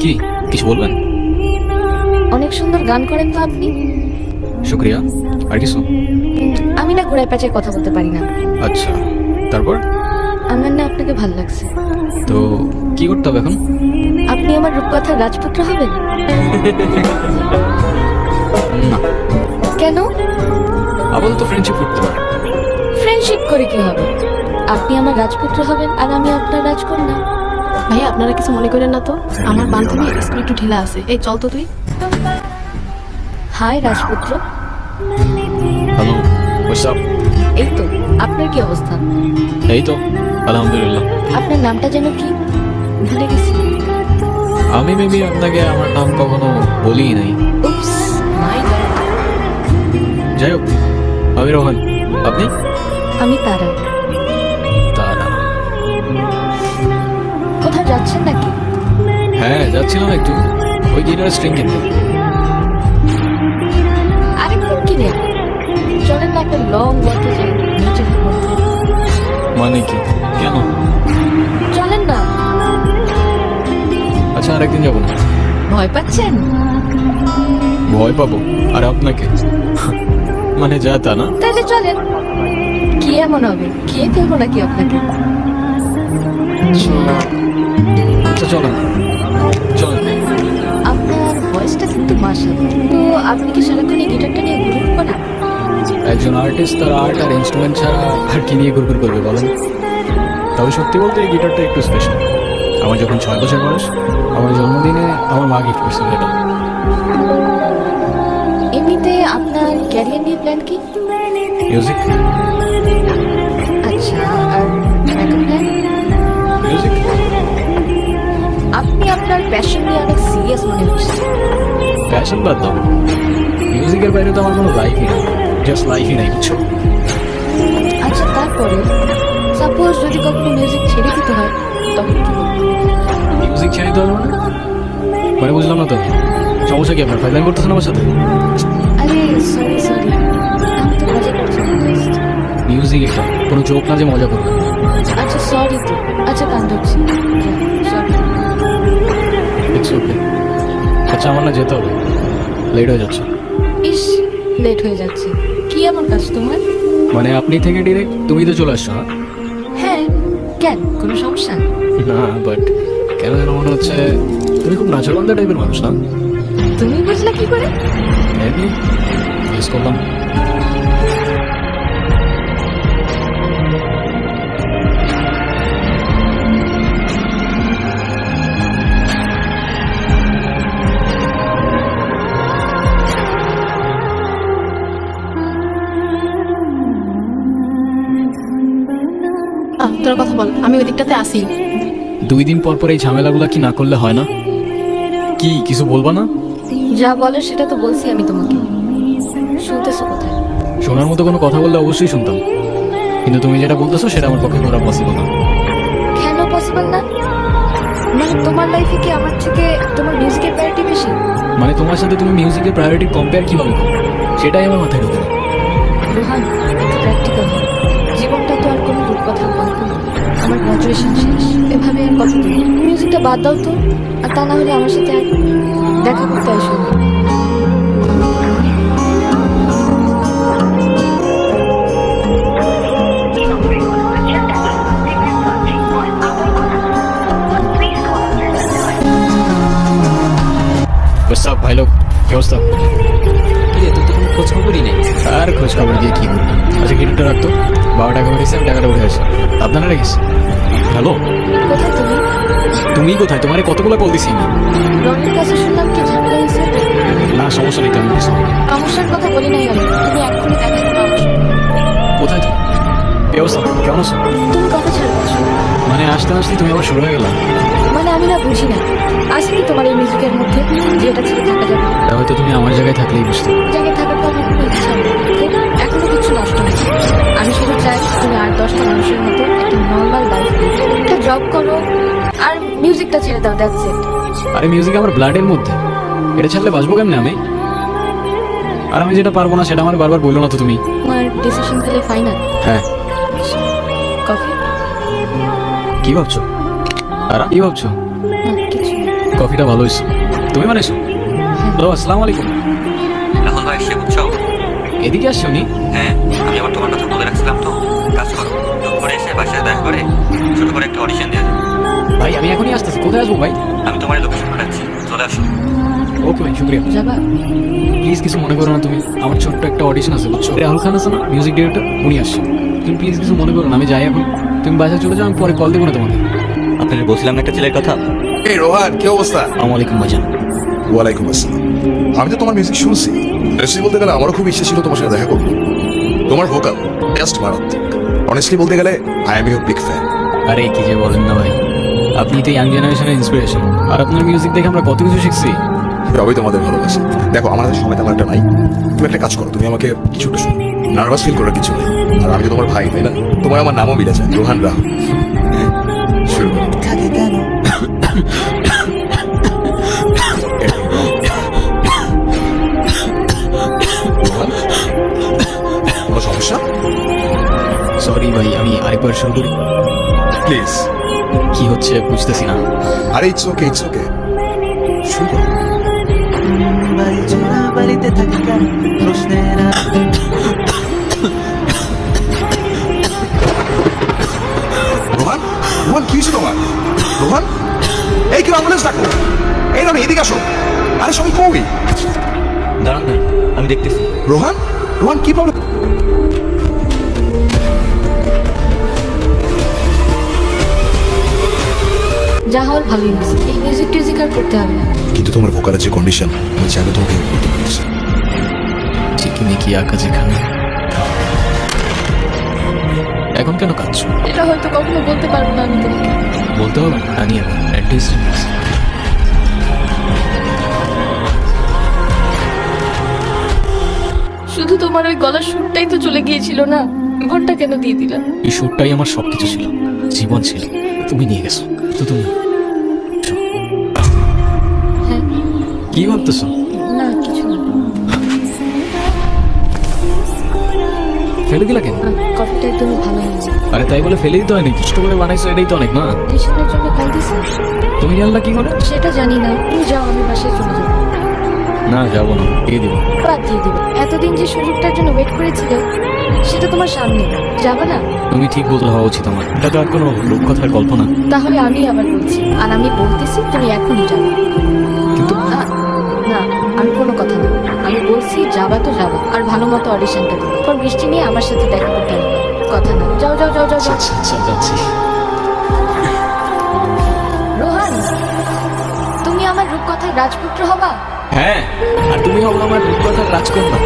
কি? কিছু বলবেন? অনেক সুন্দর গান করেন তো আপনি। শুক্রিয়া। আর কিছু? আমি না ঘোড়ায় প্যাচে কথা বলতে পারি না। আচ্ছা। তারপর? আমার না আপনাকে ভালো লাগছে। তো কি করতে হবে এখন? আপনি আমার রূপকথার রাজপুত্র হবেন? না। কেন? আপাতত ফ্রেন্ডশিপ করতে পারে ফ্রেন্ডশিপ করে কি হবে? আপনি আমার রাজপুত্র হবেন আর আমি আপনার রাজকন্যা। ভাইয়া আপনারা কিছু মনে করেন না তো? আমার বান্ধবী স্কুল একটু ঢিলা আছে। এই চল তো তুই। হাই রাজপুত্র। হ্যালো হোয়াটসঅ্যাপ এই তো আপনার কি অবস্থা? এই তো আলহামদুলিল্লাহ। আপনার নামটা যেন কি? ভুলে গেছি। আমি মেবি আপনাকে আমার নাম কখনো বলিই নাই। যাই হোক আমি রোহান। আপনি? আমি তারা। হ্যাঁ যাচ্ছিলাম একটু। ওই গিটার স্ট্রিং কিনতে। আরেকদিন কিনে চলেন না একটা লং ওয়াকে যাই নেচারের মধ্যে মানে কি? কেন? চলেন না। আচ্ছা আরেকদিন যাব না। ভয় পাচ্ছেন? ভয় পাবো। আর আপনাকে? মানে যা তা না? তাহলে চলেন। কি এমন হবে? খেয়ে ফেলব নাকি আপনাকে? আচ্ছা চলেন। ভয়েসটা তো আপনি কি সারাক্ষণ এই গিটারটা নিয়ে ঘুরে করেন একজন আর্টিস্ট তার আর্ট আর ইনস্ট্রুমেন্ট ছাড়া আর কি নিয়ে ঘুরঘুর করবে বলেন? তবে সত্যি বলতে এই গিটারটা একটু স্পেশাল আমার যখন ছয় বছর বয়স আমার জন্মদিনে আমার মা গিফট করছিল এটা। এমনিতে আপনার ক্যারিয়ার নিয়ে প্ল্যান কি? মিউজিক আচ্ছা আর মিউজিক আপনি আপনার প্যাশন নিয়ে অনেক সিরিয়াস মনে হচ্ছে। প্যাশন বাদ দাও। মিউজিকের বাইরে তো আমার কোনো লাইফই নেই। জাস্ট লাইফই নাই কিছু আচ্ছা তারপরে সাপোজ যদি কখনো মিউজিক ছেড়ে দিতে হয় তখন কি মিউজিক ছেড়ে দিতে হবে মানে? বুঝলাম না তো। সমস্যা কি আপনার? ফাইলাইন করতেছেন আমার সাথে? আরে সরি সরি আমি তো মজা করছি just। মিউজিক এটা কোনো চোখ না যে মজা করবে। আচ্ছা সরি তো। আচ্ছা কান ধরছি ইটস ওকে। আচ্ছা আমার না যেতে হবে। লেট হয়ে যাচ্ছে। ইস লেট হয়ে যাচ্ছে। কি এমন কাজ তোমার? মানে আপনি থেকে ডিরেক্ট তুমি তো চলে আসছো না হ্যাঁ কেন? কোনো সমস্যা? না বাট কেন যেন মনে হচ্ছে তুমি খুব নাচরবান্ধা টাইপের মানুষ না? তুমি বুঝলে কি করে? এমনি মিস করলাম। তোর কথা বল আমি ওই দিকটাতে আসি দুই দিন পর পর এই ঝামেলাগুলো কি না করলে হয় না? কি কিছু বলবা না? যা বলে সেটা তো বলছি আমি তোমাকে। শুনতেছো কোথায়? শোনার মতো কোনো কথা বললে অবশ্যই শুনতাম। কিন্তু তুমি যেটা বলতেছো সেটা আমার পক্ষে করা পসিবল না। কেন পসিবল না? মানে তোমার লাইফে কি আমার থেকে তোমার মিউজিকের প্রায়োরিটি বেশি? মানে তোমার সাথে তুমি মিউজিকের প্রায়োরিটি কম্পেয়ার কীভাবে করো সেটাই আমার মাথায় ঢোকে না। রোহান প্র্যাকটিক্যাল জীবনটা তো আর কোনো গল্প না। আমার গ্রাজুয়েশন শেষ। এভাবে আর মিউজিকটা বাদ দাও তো, আর তা না হলে আমার সাথে আর দেখা করতে আসো ভাই লোক? কি অবস্থা? খোঁজ খবরই নেই। আর খোঁজ খবর দিয়ে কি করব? আচ্ছা গিটারটা রাখতো? বারো টাকা উঠেছে আমি টাকাটা উঠে আসি। আপনারা রেখেছি হ্যালো? কোথায় তুমি? তুমি কোথায়? তোমার কতগুলো কল দিছি আমি? রনির কাছে শুনলাম কি ঝামেলা হয়েছে। না সমস্যা নেই তেমন কিছু। সমস্যার কথা বলি নাই আমি। তুমি এক্ষুনি দেখা করো কোথায় তুমি? কি কেমন আছো? তুমি কবে ছাড়বে মানে আসতে আসতে তুমি আবার শুরু হয়ে গেলাম মানে আমি না বুঝি না। কি তোমার এই মিউজিকের মধ্যে যেটা ছেড়ে থাকা যাবে না? হয়তো তুমি আমার জায়গায় থাকলেই বুঝতে। তুমি দশটা মানুষের মতো একটা নর্মাল লাইফ একটা জব করো আর মিউজিকটা ছেড়ে দাও দ্যাটস ইট আরে মিউজিক আমার ব্লাডের মধ্যে। এটা ছাড়লে বাঁচবো কেমনে আমি? আর আমি যেটা পারব না সেটা আমার বারবার বলল না তো তুমি। তোমার ডিসিশন তাহলে ফাইনাল হ্যাঁ। কফি কি ভাবছ? আর কি ভাবছ? কিছু কফিটা ভালো হয়েছে। তুমি বানাইছো হ্যালো আসসালামু আলাইকুম। রাহুল ভাই সে বুঝছ? এদিকে আসছো নি? হ্যাঁ আমি আবার তোমার কথা বলে রাখছিলাম তো। কাজ করো। দুপুরে এসে বাসায় দেখা করে ছোট করে একটা অডিশন দিয়ে দাও। ভাই আমি এখনই আসতেছি। কোথায় আসব ভাই? আমি তোমার লোকেশন পাঠাচ্ছি চলে আসো। ওকে ভাই শুক্রিয়া। যাবা? প্লিজ কিছু মনে করো না তুমি। আমার ছোট্ট একটা অডিশন আছে বুঝছ? রাহুল খান আছে না? মিউজিক ডিরেক্টর উনি আসছে। তুমি প্লিজ কিছু মনে করো না আমি যাই এখন। তুমি বাসায় চলে যাও আমি পরে কল দেবো না তোমাকে। আপনাদের বলছিলাম না একটা ছেলের কথা? এই রোহান কি অবস্থা? আসসালামু আলাইকুম ভাইজান। ওয়ালাইকুম আসসালাম। আমি তো তোমার মিউজিক শুনছি। রেসি বলতে গেলে আমারও খুব ইচ্ছে ছিল তোমার সাথে দেখা করব তোমার ভোকাল জাস্ট মারাত্মক। অনেস্টলি বলতে গেলে I am your big fan আরে কি যে বলেন না ভাই। আপনি তো ইয়াং জেনারেশনের ইন্সপিরেশন আর আপনার মিউজিক দেখে আমরা কত কিছু শিখছি। সবই তোমাদের ভালোবাসা। দেখো আমার হাতে সময় তেমন একটা নাই। তুমি একটা কাজ করো তুমি আমাকে কিছু একটা শোনো নার্ভাস ফিল করার কিছু নেই। আর আমি তো তোমার ভাই তাই না? তোমার আমার নামও মিলেছে রোহান রাহুল। শুরু করো। ভাই আমি আরেকবার শুরু করি। প্লিজ কি হচ্ছে বুঝতেছি না। আরে ইটস ওকে ইটস ওকে শুরু করো। বাড়ি চোরা বাড়িতে থাকি কেন প্রশ্নের রোহান রোহান কি হয়েছে তোমার? রোহান এই কেউ অ্যাম্বুলেন্স ডাকো এই রনি এদিকে আসো। আরে সবাই কই? দাঁড়ান দাঁড়ান আমি দেখতেছি। রোহান রোহান কি প্রবলেম যা হওয়ার ভালোই হয়েছে। এই মিউজিক টিউজিক আর করতে হবে না। কিন্তু তোমার ভোকালের যে কন্ডিশন আমি চাইলে তোমাকে help করতে পারছি। চিকিমিকি আঁকা যেখানে। এখন কেন কাঁদছো? এটা হয়তো কখনো বলতে পারব না আমি তোমাকে। বলতে হবে না জানি আমি অ্যাটলিস্ট শুধু তোমার ওই গলার সুরটাই তো চলে গিয়েছিল না? ঘরটা কেন দিয়ে দিলাম এই সুরটাই আমার সবকিছু ছিল। জীবন ছিল। তুমি নিয়ে গেছো। তো তুমি কি ভাবতেছো? না কিছু না। ফেলে দিলা কেন? কফিটা একদমই ভালো হয়েছে। আরে তাই বলে ফেলে দিতে হয়নি কষ্ট করে বানাইছো এটাই তো অনেক না? টিউশনের জন্য কল দিছে তুমি জানলা কি করে? সেটা জানি না। তুমি যাও আমি বাসায় চলে যাব। না যাব না দিয়ে দিব। বাদ দিয়ে দিবে। এতদিন যে সুযোগটার জন্য ওয়েট করেছিলে সেটা তোমার সামনে। যাবে না? তুমি ঠিক বলতে হওয়া উচিত আমার। এটা তো আর কোনো রূপকথার কল্পনা তাহলে আমি আবার বলছি। আর আমি বলতেছি তুমি এখনই যাবে। কিন্তু না না আর কোনো কথা নেই আমি বলছি যাবা তো যাবা। আর ভালো মতো অডিশনটা দিবে পর বৃষ্টি নিয়ে আমার সাথে দেখা করতে হবে। কথা না। যাও যাও যাও যাও যাও। আচ্ছা আচ্ছা যাচ্ছি। রোহান তুমি আমার রূপকথায় রাজপুত্র হবা? হ্যাঁ আর তুমি হব আমার রূপকথার রাজকন্যা।